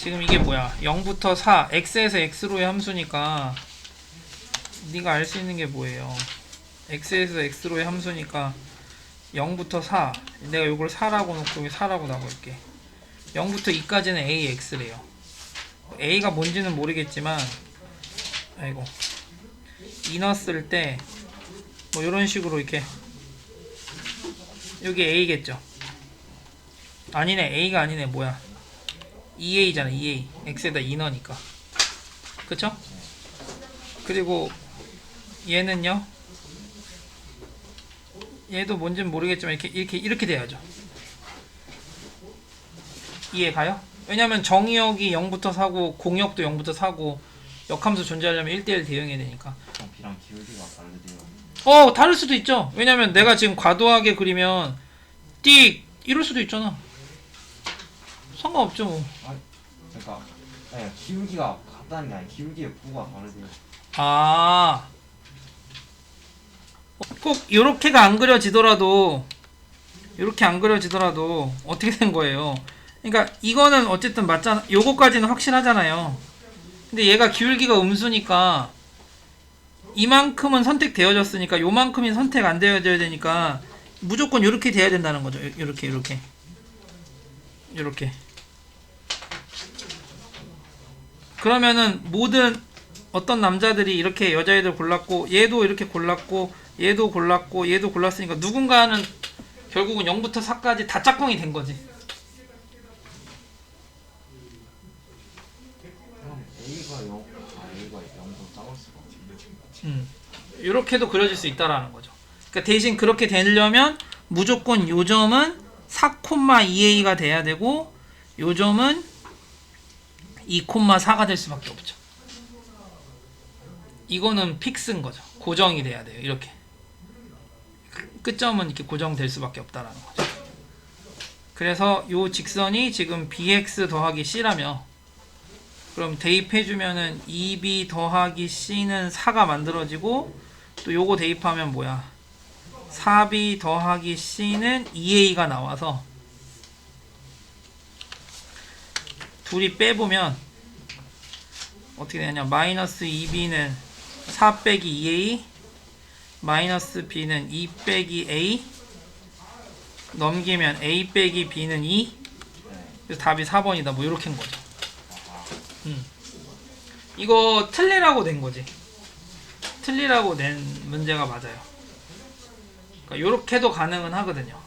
지금 이게 뭐야? 0부터 4 x에서 x로의 함수니까 네가 알 수 있는 게 뭐예요? x에서 x로의 함수니까 0부터 4 내가 이걸 4라고 놓고 여기 4라고 나볼게. 0부터 2까지는 ax래요. a가 뭔지는 모르겠지만 아이고. 이 넣었을 때뭐 이런 식으로 이렇게 여기 a겠죠? 아니네. a가 아니네. 뭐야 2a잖아 2a x에다 2 넣으니까. 그쵸? 그리고 얘는요? 얘도 뭔지는 모르겠지만 이렇게 이렇게 이렇게 돼야죠. 이해 가요? 왜냐면 정의역이 0부터 사고 공역도 0부터 사고 역함수 존재하려면 1대1 대응해야 되니까. 형 B랑 기울기가 다르대요. 어 다를 수도 있죠. 왜냐면 내가 지금 과도하게 그리면 띡 이럴 수도 있잖아 상관없죠 뭐. 그러니까 아니 기울기가 같다는 게 아니라 기울기의 부가 다르대요. 아. 꼭 요렇게가 안 그려지더라도 요렇게 안 그려지더라도 어떻게 된 거예요? 그러니까 이거는 어쨌든 맞잖아. 요거까지는 확실하잖아요. 근데 얘가 기울기가 음수니까 이만큼은 선택되어졌으니까 요만큼이 선택 안 되어져야 되니까 무조건 요렇게 돼야 된다는 거죠. 요- 요렇게 요렇게. 요렇게. 그러면은 모든 어떤 남자들이 이렇게 여자애들 골랐고 얘도 이렇게 골랐고 얘도 골랐고 얘도 골랐으니까 누군가는 결국은 0부터 4까지 다 짝꿍이 된 거지. 형 A가 0, 아 A가 0도 따올 수가 없지. 음. 이렇게도 그려질 수 있다라는 거죠. 그러니까 대신 그렇게 되려면 무조건 요 점은 4,2a가 돼야 되고 요 점은 2,4가 될 수밖에 없죠. 이거는 픽스인 거죠. 고정이 돼야 돼요. 이렇게. 끝- 끝점은 이렇게 고정될 수밖에 없다라는 거죠. 그래서 요 직선이 지금 bx 더하기 c라며 그럼 대입해주면은 2b 더하기 c는 4가 만들어지고 또 요거 대입하면 뭐야 4b 더하기 c는 2a가 나와서 둘이 빼보면 어떻게 되냐 마이너스 2b는 4 빼기 2a 마이너스 b는 2 빼기 a 넘기면 a 빼기 b는 2 네. 그래서 답이 4번이다 뭐 이렇게인 거죠 이거 틀리라고 낸 거지. 틀리라고 낸 문제가 맞아요. 그러니까 요렇게도 가능은 하거든요.